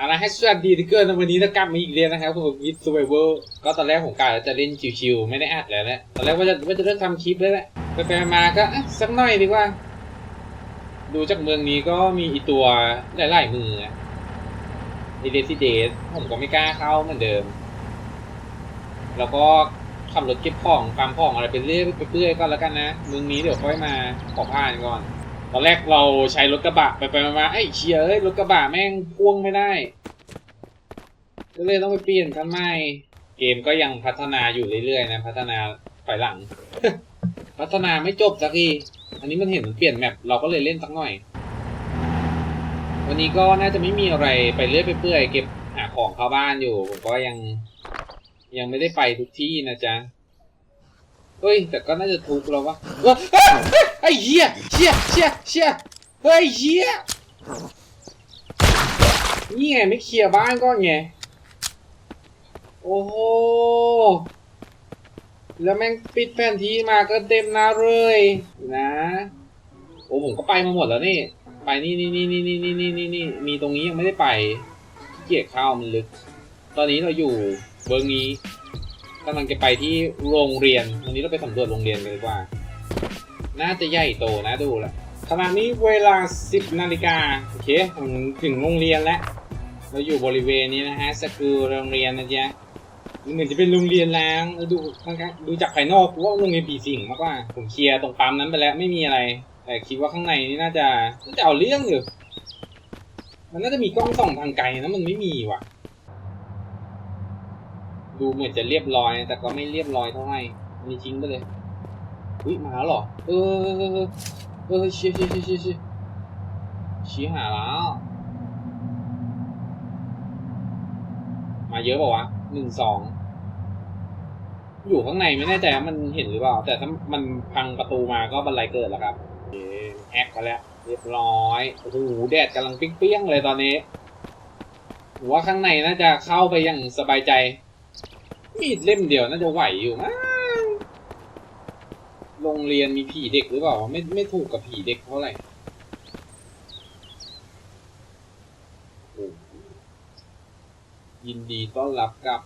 เอาละให้สวัสดีทุกคนนวันนี้เรากลับมาอีกเรียนนะครับผมวิดซูเวอร์ก็ตอนแรกผมกะจะเล่นชิวๆไม่ได้อัดแล้วแหละตอนแรกว่าจะว่าจะเริ่มทำคลิปแล้วแหละไปไปๆมาก็สักหน่อยดีกว่า ดูจากเมืองนี้ก็มีอีตัวหลายๆมืออะในเดซิเดสผมก็ไม่กล้าเข้าเหมือนเดิม แล้วก็ขับรถเก็บของฟาร์มของอะไรไปเรื่อยไปเรื่อยก็แล้วกันนะเมืองนี้เดี๋ยวค่อยมาขอผ่านก่อน ตอนแรกเราใช้รถกระบะไปไปมาไอ้เชียเอ้ยรถกระบะแม่งพ่วงไม่ได้ ก็เลยต้องไปเปลี่ยนคันใหม่เกมก็ยังพัฒนาอยู่เรื่อยๆนะพัฒนาถอยหลัง พัฒนาไม่จบสักทีอันนี้มันเห็นมันเปลี่ยนแมปเราก็เลยเล่นสักหน่อย วันนี้ก็น่าจะไม่มีอะไรไปเรื่อยไปเปื่อยเก็บหาของเข้าบ้านอยู่ผมก็ยังยังไม่ได้ไปทุกที่นะจ๊ะเฮ้ยแต่ก็น่าจะทุกแล้ววะ เอ้ยเอ้ยเอ้ยไอ้เหี้ยเชี่ยเชี่ยเชี่ยเฮ้ยเหี้ยนี่ไงไม่เคลียร์บ้านก็ไง โอ้โห แล้วแม่งปิดแผนที่มาก็เต็มหน้าเลยนะ โอ้ผมก็ไปมาหมดแล้วนี่ ไปนี่นี่นี่นี่นี่นี่นี่นี่นี่มีตรงนี้ยังไม่ได้ไป เกียจเข้าวมันลึก ตอนนี้เราอยู่เบิร์นี้กำลังจะไปที่โรงเรียน วันนี้เราไปสำรวจโรงเรียนกันดีกว่า น่าจะใหญ่โตนะดูแลวขณะนี้เวลา 10นาฬิกาโอเคผมถึงโรงเรียนแล้ว เราอยู่บริเวณนี้นะฮะสกูโรงเรียนนะจ๊ะเหมือนจะเป็นโรงเรียนล้างดูข้างๆดูจากภายนอกว่าโรงเรียนผีสิงมากกว่าผมเคลียร์ตรงปั๊มนั้นไปแล้วไม่มีอะไร แต่คิดว่าข้างในนี่น่าจะน่าจะเอาเรื่องอยู่มันน่าจะมีกล้องส่องทางไกลนะมันไม่มีว่ะ ดูเหมือนจะเรียบร้อยแต่ก็ไม่เรียบร้อยเท่าไหร่มีทิ้งไปเลย อุ้ยมาแล้วเหรอ เออเออเออเออเชี่ยเชี่ยเชี่ยเชี่ยเชี่ยชี้หาแล้ว มาเยอะเปล่าวะหนึ่งสองอยู่ข้างในไม่แน่ใจมันเห็นหรือเปล่า แต่ถ้ามันพังประตูมาก็บันไลเกิดแล้วครับโอคแฮกไปแล้วเรียบร้อยโอ้โหแดดกำลังเปี้ยงๆเลยตอนนี้ว่าข้างในน่าจะเข้าไปอย่างสบายใจ มีดเล่มเดียวน่าจะไหวอยู่มั้ง โรงเรียนมีผีเด็กหรือเปล่า ไม่ไม่ถูกกับผีเด็กเท่าไหร่ยินดีต้อนรับกับ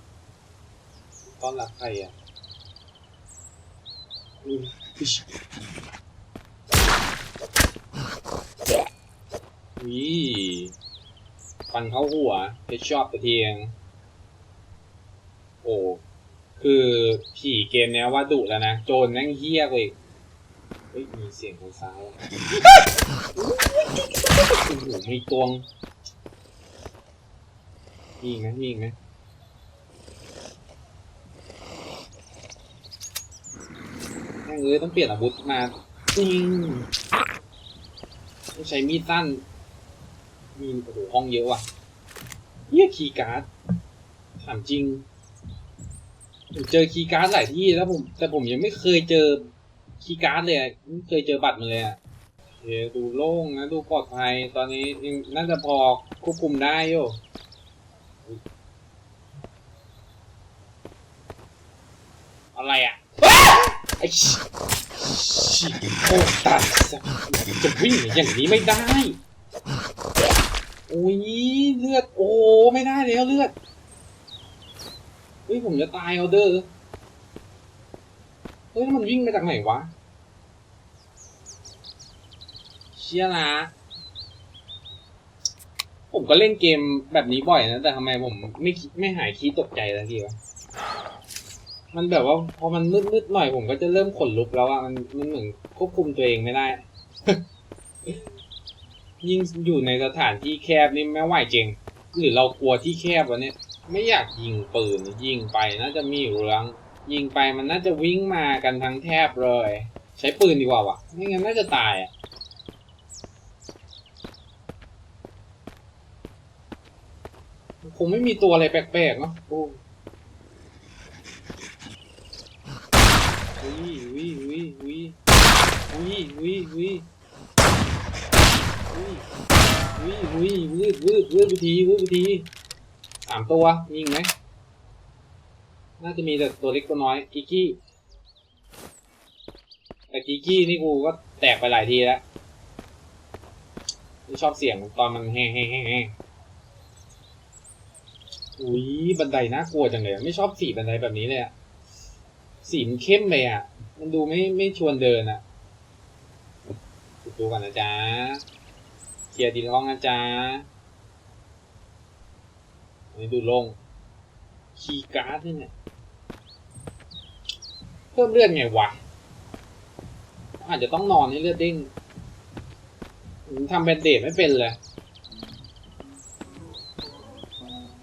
ต้อนรับใครอะอุ๊ยวิฟันเข้าหัวเฮดชอบตะเทียง โอ้ คือผีเกมเนี้ยว่าดุแล้วนะ โจรแม่งเฮี้ยกว่าอีกเฮ้ยมีเสียงของซ้ายอะโอ้โหมีตวงมีอีกไหมมีอีกไหมแม่งเอ้ยต้องเปลี่ยนอาวุธมาจริงต้องใช้มีดสั้น มีโอ้โหห้องเยอะว่ะเฮี้ยคีย์การ์ดถามจริง ผมเจอคีย์การ์ดหลายที่แล้วผม แต่ผมยังไม่เคยเจอคีย์การ์ดเลยอะไม่เคยเจอบัตรมันเลยอะเดูโล่งนะดูปลอดภัย ตอนนี้ยังน่าจะพอควบคุมได้โยอะไรอะไอ้ชิชิโอ้ตัดจะวิ่งอย่างนี้ไม่ได้ โอ้ยเลือดโอ้ไม่ได้แล้วเลือด ฮ้ยผมจะตายเอาเด้อเฮ้ยมันวิ่งมาจากไหนวะ เชี่ยนะผมก็เล่นเกมแบบนี้บ่อยนะ แต่ทำไมผมไม่ไม่หายคิดตกใจสักทีวะ มันแบบว่าพอมันมืดๆหน่อยผมก็จะเริ่มขนลุกแล้วอะมันมันเหมือนควบคุมตัวเองไม่ได้ ยิ่งอยู่ในสถานที่แคบนี่ไม่ไหวจริง หรือเรากลัวที่แคบวะเนี่ย ไม่อยากยิงปืนยิงไปน่าจะมีเรื่อง ยิงไปมันน่าจะวิ่งมากันทั้งแทบเลย ใช้ปืนดีกว่าวะไม่งั้นน่าจะตายอะคงไม่มีตัวอะไรแปลกๆเนาะโอ้วิวิวิวิวิวิวิวิวิวิวืดวืดวืดวิธีวืดวิธีสามตัวยิงไหมน่าจะมีแต่ตัวเล็กตัวน้อยกิกกี้แต่กิกกี้นี่กูก็แตกไปหลายทีแล้วไม่ชอบเสียงตอนมันแห้งแห้งแห้งแห้งอุ้ยบันไดน่ากลัวจังเลยไม่ชอบสีบันไดแบบนี้เลยอะสีมันเข้มเลยอะมันดูไม่ไม่ชวนเดินอะดูกันนะจ๊ะเคลียร์ดินห้องนะจ๊ะ อันนี้ดูลงคีย์การ์ดนี่เนี่ยเพิ่มเลือดไงวะ อาจจะต้องนอนให้เลือดเด้งทำแบนเดดไม่เป็นเลย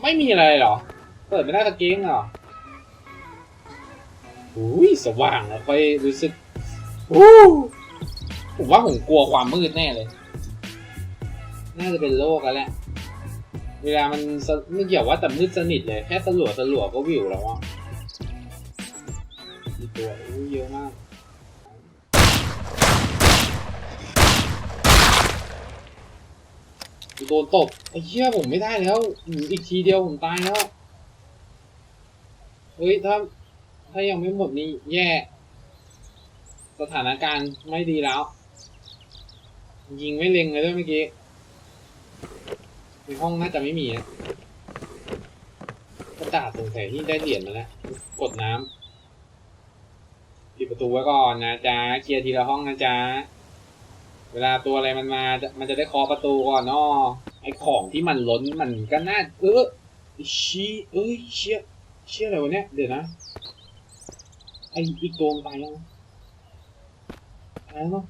ไม่มีอะไรหรอ เปิดไม่ได้ตะเกียงเหรออุ้ยสว่างแล้วค่อยรู้สึกอู้ผมว่าผมกลัวความมืดแน่เลย น่าจะเป็นโรคแล้วแหละ เวลามันไม่เกี่ยวว่าแต่มืดสนิทเลย แค่ตะหลัวตะหลัวก็วิวแล้วอะมีตัวอู้เยอะมากโดนตบไอ้เหี้ยผมไม่ได้แล้ว อีกทีเดียวผมตายแล้ว เฮ้ยถ้าถ้ายังไม่หมดนี่แย่ สถานการณ์ไม่ดีแล้ว ยิงไม่เล็งเลยด้วยเมื่อกี้ ในห้องน่าจะไม่มีนะกระดาษสงสัยที่ได้เหรียญมาแล้ว กดน้ำปิดประตูไว้ก่อนนะจ๊ะเคลียร์ทีละห้องนะจ๊ะเวลาตัวอะไรมันมาจะมันจะได้เคาะประตูก่อนนาะไอของที่มันล้นมันก็น่าเออชี้เอ้ยเชี่ยเชี่ยอะไรวะเนี่ยเดี๋ยวนะไออีกตัวมันตายยังตายแล้วเนาะ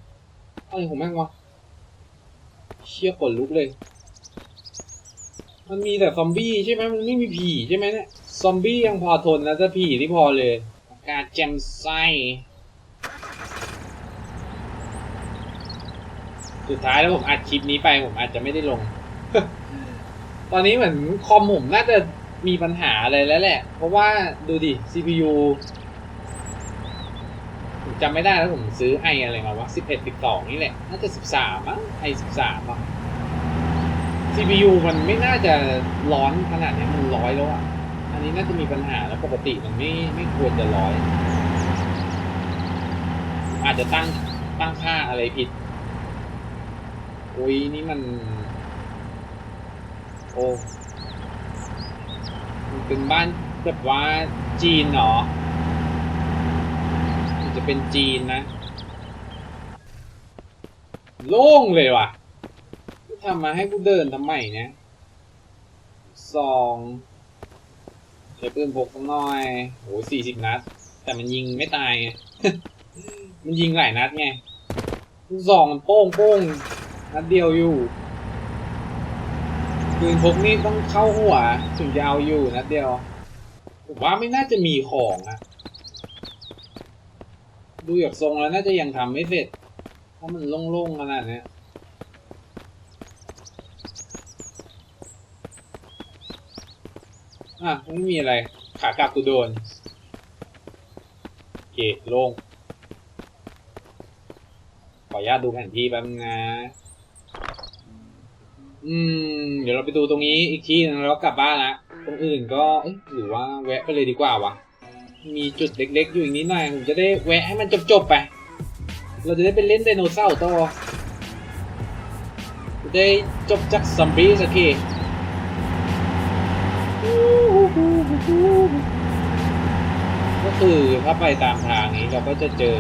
อะไรของแม่งวะเชี่ยขนลุกเลย มันมีแต่ซอมบี้ใช่ไหมมันไม่มีผีใช่ไหมเนี่ย ซอมบี้ยังพอทนแล้วจะผีที่พอเลยอากาศแจ่มใสสุดท้ายแล้วผมอัดคลิปนี้ไปผมอาจจะไม่ได้ลง ตอนนี้เหมือนคอมผมน่าจะมีปัญหาอะไรแล้วแหละ เพราะว่าดูดิ CPU ผมจำไม่ได้แล้วผมซื้อไออะไรมาวะ11 12 นี่แหละ น่าจะ 13มั้งไอ13อะ CPU มันไม่น่าจะร้อนขนาดนี้มันร้อยแล้วอะ อันนี้น่าจะมีปัญหาแล้วปกติมันไม่ไม่ควรจะร้อย อาจจะตั้งตั้งค่าอะไรผิดอุ้ยนี่มัน โอ้มันเป็นบ้านแบบว่าจีนเหรอมันจะเป็นจีนนะ โล่งเลยว่ะ ทำมาให้กูเดินทำไมเนี่ยสองใช้ปืนพกสักหน่อยโอ้สี่สิบนัด แต่มันยิงไม่ตายไง มันยิงหลายนัดไงลูกซองมันโป้งโป้งนัดเดียวอยู่ ปืนพกนี่ต้องเข้าหัวถึงจะเอาอยู่นัดเดียว ผมว่าไม่น่าจะมีของอะดูจากทรงแล้วน่าจะยังทำไม่เสร็จเพราะมันโล่งๆขนาดเนี้ อะไม่มีอะไร ขากลับกูโดนโอเคโล่งขออนุญาตดูแผนที่แป๊บนึงนะ อืม เดี๋ยวเราไปดูตรงนี้อีกทีนึงแล้วกลับบ้านละตรงอื่นก็เอ้ยหรือว่าแวะไปเลยดีกว่าวะ มีจุดเล็กๆ อยู่อีกนิดหน่อย ผมจะได้แวะให้มันจบๆไป เราจะได้ไปเล่นไดโนเสาร์ต่อจะได้จบจากซอมบี้สักทีก็ คือถ้าไปตามทางนี้เราก็จะเจอ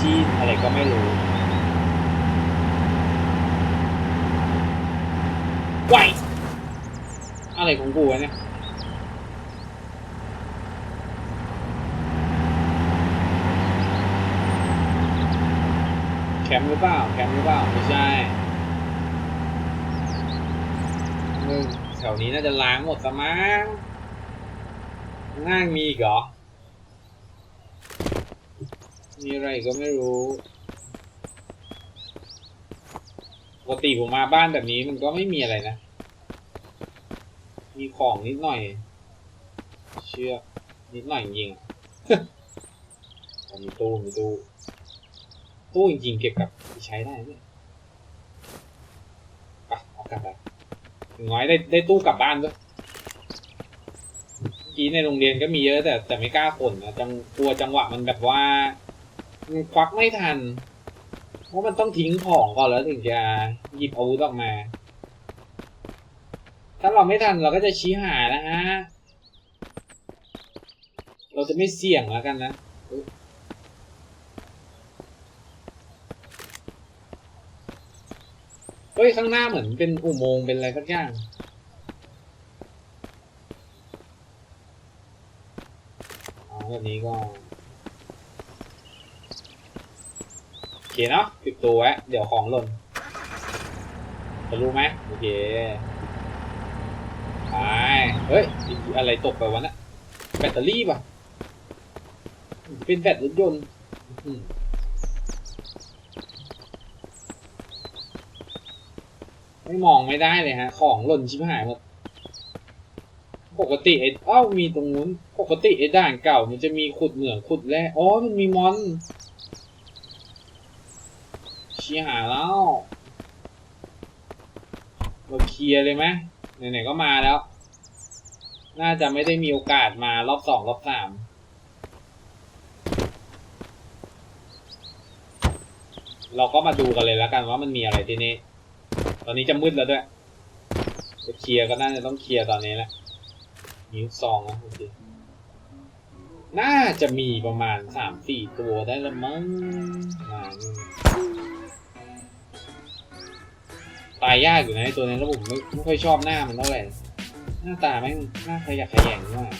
ที่อะไรก็ไม่รู้ไหวอะไรของกูวะเนี่ยแคมป์หรือเปล่าแคมป์หรือเปล่าไม่ใช่เออแถวนี้น่าจะล้างหมดสมั้งข้างล่างมีอีกเหรอ มีอะไรก็ไม่รู้ปกติผมมาบ้านแบบนี้มันก็ไม่มีอะไรนะ มีของนิดหน่อย เชือกนิดหน่อยจริงมีตู้มีตู้ตู้จริงๆเก็บกับที่ใช้ได้เนี่ยเอากลับไปอย่างน้อยได้ได้ตู้กลับบ้านด้วยเมื่อกี้ในโรงเรียนก็มีเยอะแต่แต่ไม่กล้าขนนะจังกลัวจังหวะมันแบบว่า ควักไม่ทัน เพราะมันต้องทิ้งของก่อนแล้วถึงจะหยิบอาวุธออกมา ถ้าเราไม่ทันเราก็จะชี้หานะฮะ เราจะไม่เสี่ยงแล้วกันนะเฮ้ย ข้างหน้าเหมือนเป็นอุโมงค์เป็นอะไรสักอย่างอ๋อแบบนี้ก็ โอ เคเนาะปิดตัวไว้เดี๋ยวของหล่นจะรู้ไหมโอเคไปเฮ้ยอะไรตกไปวะเนะแบตเตอรี่ป่ะ เป็นแบตรถยนต์ไม่มองไม่ได้เลยฮะ ของหล่นชิบหายหมด ปกติไอ้อ้ามีตรงนู้น ปกติไอ้ด่านเก่ามันจะมีขุดเหมืองขุดแร่ อ๋อ มันมีมอน ชียหาแล้วเราเคลียร์เลยไหมไหนๆก็มาแล้ว น่าจะไม่ได้มีโอกาสมารอบสองรอบสามเราก็มาดูกันเลยแล้วกันว่ามันมีอะไรที่นี่ ตอนนี้จะมืดแล้วด้วย จะเคลียร์ก็น่าจะต้องเคลียร์ตอนนี้แหละนิ้วซองนะโอเคน่าจะมีประมาณสามสี่ตัวได้ละมั้งมานี่ ตายยากอยู่นะไอตัวนี้แล้วผมไม่ไม่ค่อยชอบหน้ามันเท่าไหร่หน้าตาแม่งหน้าขยะแขยงมาก